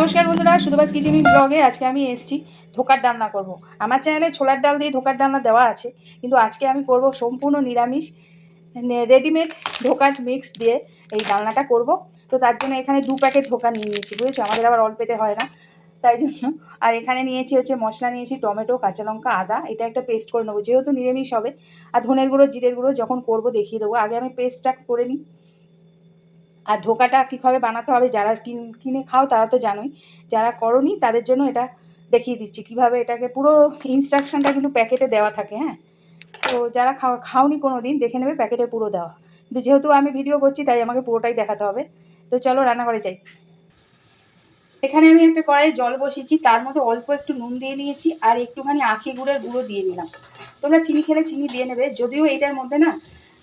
নমস্কার বন্ধুরা শুধুবাস কিচেন ব্লগে আজকে আমি এসেছি, ধোকার ডালনা করব। আমার চ্যানেলে ছোলার ডাল দিয়ে ধোকার ডালনা দেওয়া আছে, কিন্তু আজকে আমি করব সম্পূর্ণ নিরামিষ রেডিমেড ধোকার মিক্স দিয়ে এই ডালনাটা করব। তো তার জন্য এখানে দু প্যাকেট ধোকা নিয়ে নিয়েছি, বুঝেছ? আমাদের আবার অল্পেতে হয় না, তাই জন্য। আর এখানে নিয়েছি হচ্ছে মশলা, নিয়েছি টমেটো, কাঁচা লঙ্কা, আদা, এটা একটা পেস্ট করে নেব, যেহেতু নিরামিষ হবে। আর ধনের গুঁড়ো, জিরের গুঁড়ো যখন করব দেখিয়ে দেবো, আগে আমি পেস্টটা করে নিই। আর ধোকাটা কীভাবে বানাতে হবে, যারা কিন খাও তারা তো জানোই। যারা করনি তাদের জন্য এটা দেখিয়ে দিচ্ছি, কীভাবে এটাকে পুরো ইনস্ট্রাকশনটা কিন্তু প্যাকেটে দেওয়া থাকে হ্যাঁ? তো যারা খাও, খাওনি কোনো দিন দেখে নেবে প্যাকেটে পুরো দেওয়া। কিন্তু যেহেতু আমি ভিডিও করছি, তাই আমাকে পুরোটাই দেখাতে হবে। তো চলো রান্নাঘরে যাই। এখানে আমি একটা কড়াইয়ে জল বসিয়েছি, তার মধ্যে অল্প একটু নুন দিয়ে নিয়েছি, আর একটুখানি আখি গুড়ের গুঁড়ো দিয়ে নিলাম। তোমরা চিনি খেলে চিনি দিয়ে নেবে, যদিও এইটার মধ্যে না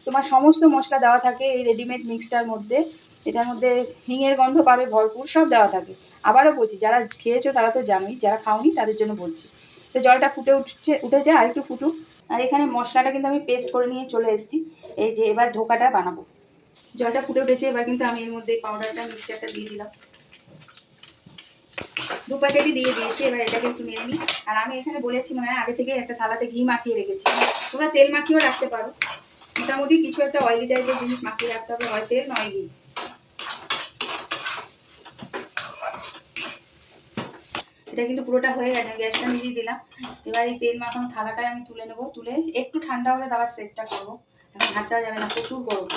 তোমার সমস্ত মশলা দেওয়া থাকে, এই রেডিমেড মিক্সটার মধ্যে। এটার মধ্যে হিঙের গন্ধ পাবে ভরপুর, সব দেওয়া থাকে। আবারও বলছি, যারা খেয়েছো তারা তো জানোই, যারা খাওনি তাদের জন্য বলছি। তো জলটা ফুটে উঠছে, উঠেছে, আর একটু ফুটুক। আর এখানে মশলাটা কিন্তু আমি পেস্ট করে নিয়ে চলে এসেছি। এই যে এবার ধোকাটা বানাবো। জলটা ফুটে উঠেছে, এবার কিন্তু আমি এর মধ্যে পাউডারটা মিক্সচারটা দিয়ে দিলাম। দু প্যাকেটই দিয়ে দিয়েছি, এবার এটাকে একটু নিয়ে নিই। আর আমি এখানে বলেছি মানে আগে থেকে একটা থালাতে ঘি মাখিয়ে রেখেছি। তোমরা তেল মাখিয়েও রাখতে পারো। মোটামুটি কিছু একটা অয়েলি টাইপের জিনিস মাখিয়ে রাখতে হবে, হয় তেল, নয় ঘি। এটা কিন্তু পুরোটা হয়ে গেছে, আমি গ্যাসটা নিভিয়ে দিলাম। এবার এই তেল মাখানো থালাটায় আমি তুলে নেব। তুলে একটু ঠান্ডা হলে তারপর সেটটা করব। এখন ঢাকতে যাবে না, প্রচুর গরম।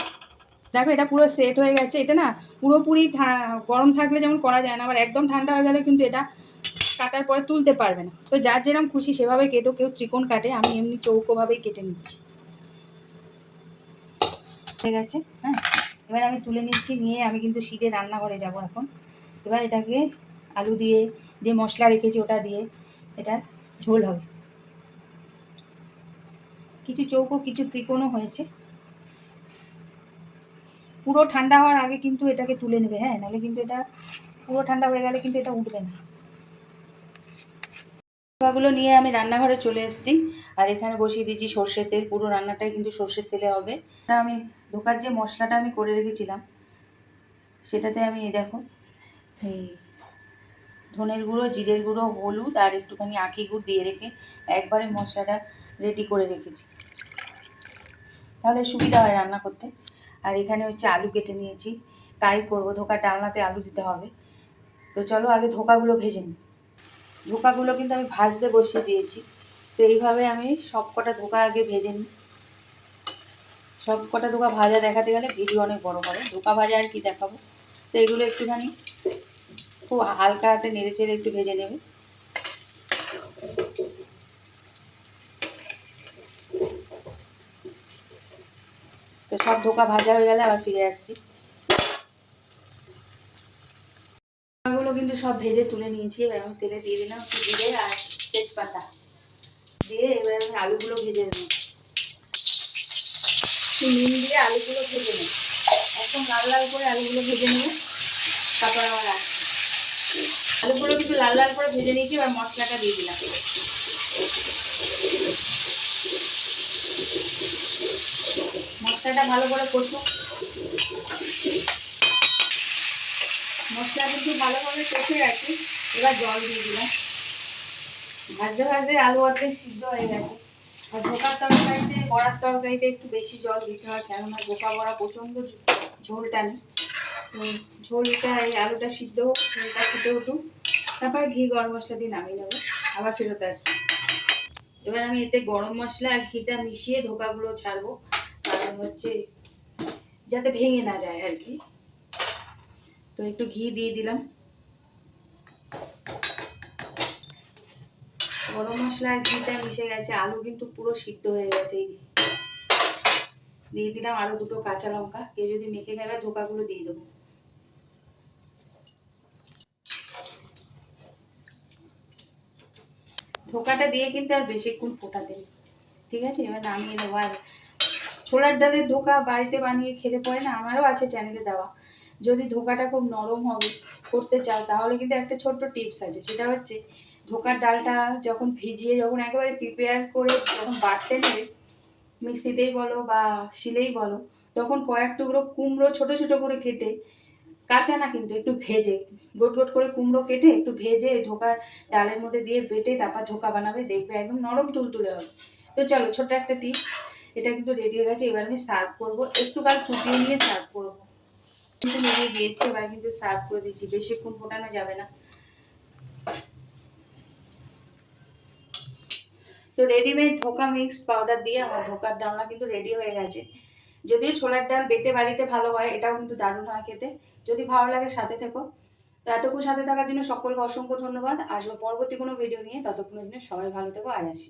দেখো, এটা পুরো সেট হয়ে গেছে। এটা না পুরোপুরি গরম থাকলে যেমন করা যায় না, আবার একদম ঠান্ডা হয়ে গেলে কিন্তু এটা কাটার পরে তুলতে পারবে না। তো যার যেরকম খুশি সেভাবে কেটো, কেউ ত্রিকোণ কাটে, আমি এমনি চৌকোভাবেই কেটে নিচ্ছি। হয়ে গেছে হ্যাঁ? এবার আমি তুলে নিচ্ছি, নিয়ে আমি কিন্তু শীতে রান্নাঘরে যাব এখন। এবার এটাকে আলু দিয়ে যে মশলা রেখেছি ওটা দিয়ে এটা ঝোল হবে। কিছু চৌকো, কিছু ত্রিকোণও হয়েছে। পুরো ঠান্ডা হওয়ার আগে কিন্তু এটাকে তুলে নেবে হ্যাঁ? নাহলে কিন্তু এটা পুরো ঠান্ডা হয়ে গেলে কিন্তু এটা উঠবে না। পোকাগুলো নিয়ে আমি রান্নাঘরে চলে এসেছি আর এখানে বসিয়ে দিয়েছি সর্ষের তেল। পুরো রান্নাটাই কিন্তু সর্ষের তেলে হবে। আমি ঢোকার যে মশলাটা আমি করে রেখেছিলাম, সেটাতে আমি দেখো, এই ধনের গুঁড়ো, জিরের গুঁড়ো, হলুদ আর একটুখানি আখি গুড় দিয়ে রেখে একবারে মশলাটা রেডি করে রেখেছি। তাহলে সুবিধা হয় রান্না করতে। আর এখানে হচ্ছে আলু কেটে নিয়েছি। তাই করব ধোকা ডালনাতে আলু দিতে হবে। তো চলো আগে ধোকাগুলো ভেজে নিই। ধোকাগুলো কিন্তু আমি ভাজতে বসিয়ে দিয়েছি। তো এইভাবে আমি সব কটা ধোকা আগে ভেজে নিই। সব কটা ধোকা ভাজা দেখাতে গেলে ভিডিও অনেক বড় হবে ধোকা ভাজা আর কি দেখাবো? তো এগুলো একটুখানি খুব হালকা হাতে নেড়ে চেড়ে একটু ভেজে নেবে। তো সব ধোকা ভাজা হয়ে গেলে আবার ফিরে আসছি। ধোকাগুলো কিন্তু সব ভেজে তুলে নিয়েছি, এবার আমি তেলে দিয়ে দিলাম জিরে আর তেজপাতা। দিয়ে এবার আমি আলুগুলো ভেজে নেব। নুন দিয়ে আলুগুলো ভেজে নেব। একদম লাল লাল করে আলুগুলো ভেজে নেব তারপর আসছি আলুগুলো কিন্তু লাল লাল করে ভেজে নিয়েছি, এবার মশলাটা দিয়ে দিলাম। মশলাটা ভালো করে কষুক মশলা কিন্তু ভালোভাবে কষে গেছে, এবার জল দিয়ে দিলাম। ভাজতে ভাজতে আলু অর্ধেক সিদ্ধ হয়ে গেছে। আর বোকার তরকারিতে, বড়ার তরকারিতে একটু বেশি জল দিতে হয়, কেননা বোকা বড়া প্রচণ্ড ঝোল টানে ঝোলটা এই আলুটা সিদ্ধ হোক, ঝোলটা ফুটে উঠুক। তারপরে ঘি গরম মশলা দিয়ে নামিয়ে নেব, আবার ফেরত আসছি। এবার আমি এতে গরম মশলা আর ঘিটা মিশিয়ে ধোকাগুলো ছাড়বো আর হচ্ছে যাতে ভেঙে না যায় আর কি। তো একটু ঘি দিয়ে দিলাম। গরম মশলা আর ঘিটা মিশে গেছে, আলু কিন্তু পুরো সিদ্ধ হয়ে গেছে এই দিয়ে দিলাম আরও দুটো কাঁচা লঙ্কা, কেউ যদি মেখে খাবে ধোকাগুলো দিয়ে দেবো। ধোকাটা দিয়ে কিন্তু আর বেশিক্ষণ ফোটাতে ঠিক আছে? এবার নামিয়ে নেব। আর ছোলার ডালের ধোকা বাড়িতে বানিয়ে খেলে পরে না আমারও আছে চ্যানেলে দেওয়া। যদি ধোকাটা খুব নরম হবে, করতে চাও, তাহলে কিন্তু একটা ছোট্ট টিপস আছে। সেটা হচ্ছে, ধোকার ডালটা যখন ভিজিয়ে যখন একেবারে প্রিপেয়ার করে যখন বাটতে নেবে, মিক্সিতেই বলো বা শিলেই বলো, তখন কয়েক টুকরো কুমড়ো ছোট ছোট করে কেটে কাঁচা না কিন্তু একটু ভেজে, গোট গোট করে কুমড়ো কেটে একটু ভেজে ধোকার ডালের মধ্যে দিয়ে বেটে তারপর ধোকা বানাবে, দেখবে একদম নরম তুলতুলে হবে। তো চলো ছোট একটা টিপস এটা কিন্তু রেডি হয়ে গেছে, এবার আমি সার্ভ করব। একটু কাল ফুটিয়ে নিয়ে সার্ভ করব। কিন্তু নেমে গিয়েছি, এবার কিন্তু সার্ভ করে দিচ্ছি বেশিক্ষণ ফোটানো যাবে না। তো রেডিমেড ধোকা মিক্স পাউডার দিয়ে আমার ধোকার ডালনা কিন্তু রেডি হয়ে গেছে। যদিও ছোলার ডাল বেটে বাড়িতে ভালো হয়, এটাও কিন্তু দারুণ হয় খেতে। যদি ভালো লাগে সাথে থেকো। তো এতক্ষণ সাথে থাকার জন্য সকলকে অসংখ্য ধন্যবাদ। আসব পরবর্তী কোনো ভিডিও নিয়ে। ততক্ষণের জন্য সবাই ভালো থেকো। আজ আসি